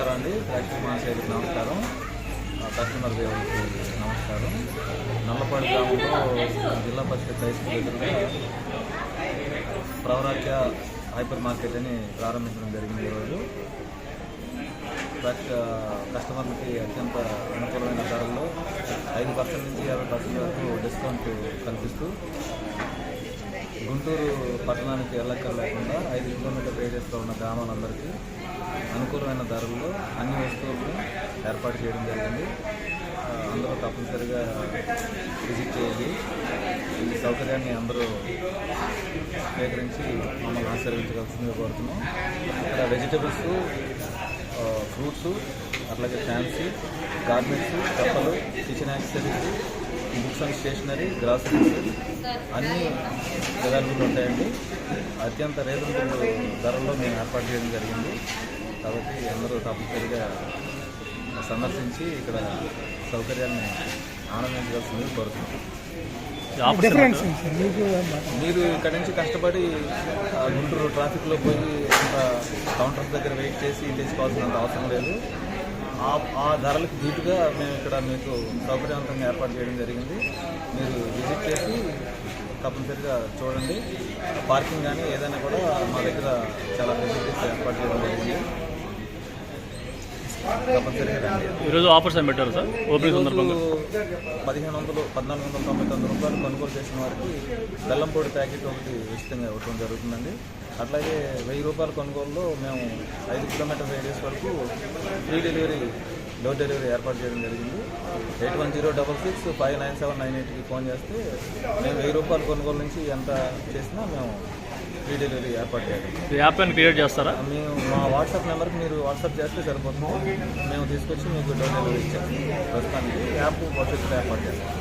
నమస్కారం అండి. ప్రేక్షక మహాశైలికి నమస్కారం. ఆ, కస్టమర్ దేవుడికి నమస్కారం. నల్లపాడు గ్రామంలో జిల్లా పరిషత్ హై స్కూల్ ఎదురుగా ప్రవరాజ్య హైపర్ మార్కెట్ అని ప్రారంభించడం జరిగింది ఈరోజు. బట్ కస్టమర్లకి అత్యంత అనుకూలమైన ధరల్లో ఐదు పర్సెంట్ నుంచి యాభై పర్సెంట్ వరకు డిస్కౌంట్ కల్పిస్తూ గుంటూరు పట్టణానికి వెళ్ళక్కర్లేకుండా ఐదు కిలోమీటర్ రేడియస్లో ఉన్న గ్రామాలందరికీ అనుకూలమైన ధరల్లో అన్ని వస్తువులను ఏర్పాటు చేయడం జరిగింది. అందరూ తప్పనిసరిగా విజిట్ చేయాలి. ఈ సౌకర్యాన్ని అందరూ స్వీకరించి మమ్మల్ని ఆశీర్వించవలసిందిగా కోరుతున్నాం. ఇక్కడ వెజిటబుల్స్ ఫ్రూట్స్ అట్లాగే ఫ్యాన్సీ గార్మెంట్స్ కప్పలు kitchen accessories books and stationery groceries అన్నీ అవైలబుల్ ఉంటాయండి. అత్యంత రీజనబుల్ ధరల్లో మేము ఏర్పాటు చేయడం జరిగింది. కాబట్టి అందరూ తప్పనిసరిగా సందర్శించి ఇక్కడ సౌకర్యాన్ని ఆనందించవలసింది కోరుతున్నాం. మీరు ఇక్కడ నుంచి కష్టపడి ఆ, గుంటూరు ట్రాఫిక్లో పోయి అంత కౌంటర్స్ దగ్గర వెయిట్ చేసి తెచ్చుకోవాల్సినంత అవసరం లేదు. ఆ ఆ ధరలకు ధీటుగా మేము ఇక్కడ మీకు సౌకర్యవంతంగా ఏర్పాటు చేయడం జరిగింది. మీరు విజిట్ చేసి తప్పనిసరిగా చూడండి. పార్కింగ్ కానీ ఏదైనా కూడా మా దగ్గర చాలా ఫెసిలిటీస్ ఏర్పాటు చేయడం జరిగింది. తప్పనిసరిగా రండి. ఈరోజు ఆఫర్స్ ఏం పెట్టారు సార్? ఓపెనింగ్ సందర్భంగా. పదిహేను వందలు పద్నాలుగు వందల తొంభై తొమ్మిది రూపాయలు కొనుగోలు చేసిన వారికి బెల్లం పొడి ప్యాకెట్ ఒకటి ఉచితంగా ఇవ్వడం జరుగుతుందండి. అట్లాగే వెయ్యి రూపాయల కొనుగోలులో మేము ఐదు కిలోమీటర్ రేడియస్ వరకు ఫ్రీ డెలివరీ డోర్ డెలివరీ ఏర్పాటు చేయడం జరిగింది. Eight one zero double six five nine seven nine ఎయిట్కి ఫోన్ చేస్తే మేము వెయ్యి రూపాయల కొనుగోలు నుంచి ఎంత చేసినా మేము ఫ్రీ డెలివరీ ఏర్పాటు చేయాలి యాప్ అని క్రియేట్ చేస్తారా? మేము మా వాట్సాప్ నెంబర్కి మీరు వాట్సాప్ చేస్తే సరిపోతుంది. మేము తీసుకొచ్చి మీకు డోర్ డెలివరీ ఇచ్చాము ప్రస్తుతానికి యాప్ భవిష్యత్తులో ఏర్పాటు చేస్తాం.